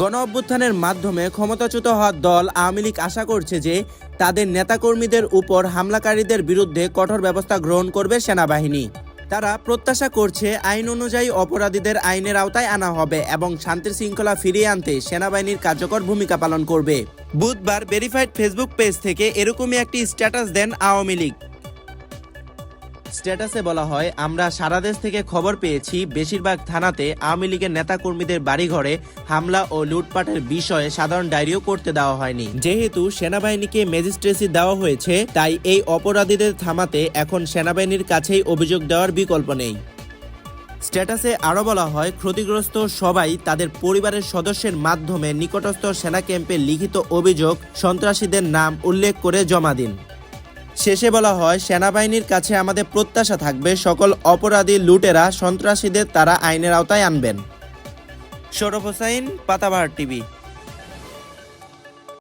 গণ অভ্যুত্থানের মাধ্যমে ক্ষমতাচ্যুত হওয়া দল আওয়ামী লীগ আশা করছে যে তাদের নেতাকর্মীদের উপর হামলাকারীদের বিরুদ্ধে কঠোর ব্যবস্থা গ্রহণ করবে সেনাবাহিনী। তারা প্রত্যাশা করছে আইন অনুযায়ী অপরাধীদের আইনের আওতায় আনা হবে এবং শান্তির শৃঙ্খলা ফিরিয়ে আনতে সেনাবাহিনীর কার্যকর ভূমিকা পালন করবে। বুধবার ভেরিফাইড ফেসবুক পেজ থেকে এরকমই একটি স্ট্যাটাস দেন আওয়ামী লীগ। স্ট্যাটাসে বলা হয়, আমরা সারা দেশ থেকে খবর পেয়েছি, বেশিরভাগ থানাতে আওয়ামী লীগের নেতাকর্মীদের বাড়িঘরে হামলা ও লুটপাটের বিষয়ে সাধারণ ডায়েরিও করতে দেওয়া হয়নি। যেহেতু সেনাবাহিনীকে ম্যাজিস্ট্রেসি দেওয়া হয়েছে, তাই এই অপরাধীদের থামাতে এখন সেনাবাহিনীর কাছেই অভিযোগ দেওয়ার বিকল্প নেই। স্ট্যাটাসে আরও বলা হয়, ক্ষতিগ্রস্ত সবাই তাদের পরিবারের সদস্যের মাধ্যমে নিকটস্থ সেনা ক্যাম্পে লিখিত অভিযোগ, সন্ত্রাসীদের নাম উল্লেখ করে জমা দিন। শেষে বলা হয়, সেনাবাহিনীর কাছে আমাদের প্রত্যাশা থাকবে, সকল অপরাধী লুটেরা, সন্ত্রাসীদের তারা আইনের আওতায় আনবেন। সৌরভ হোসাইন পাতাবাহার টিভি।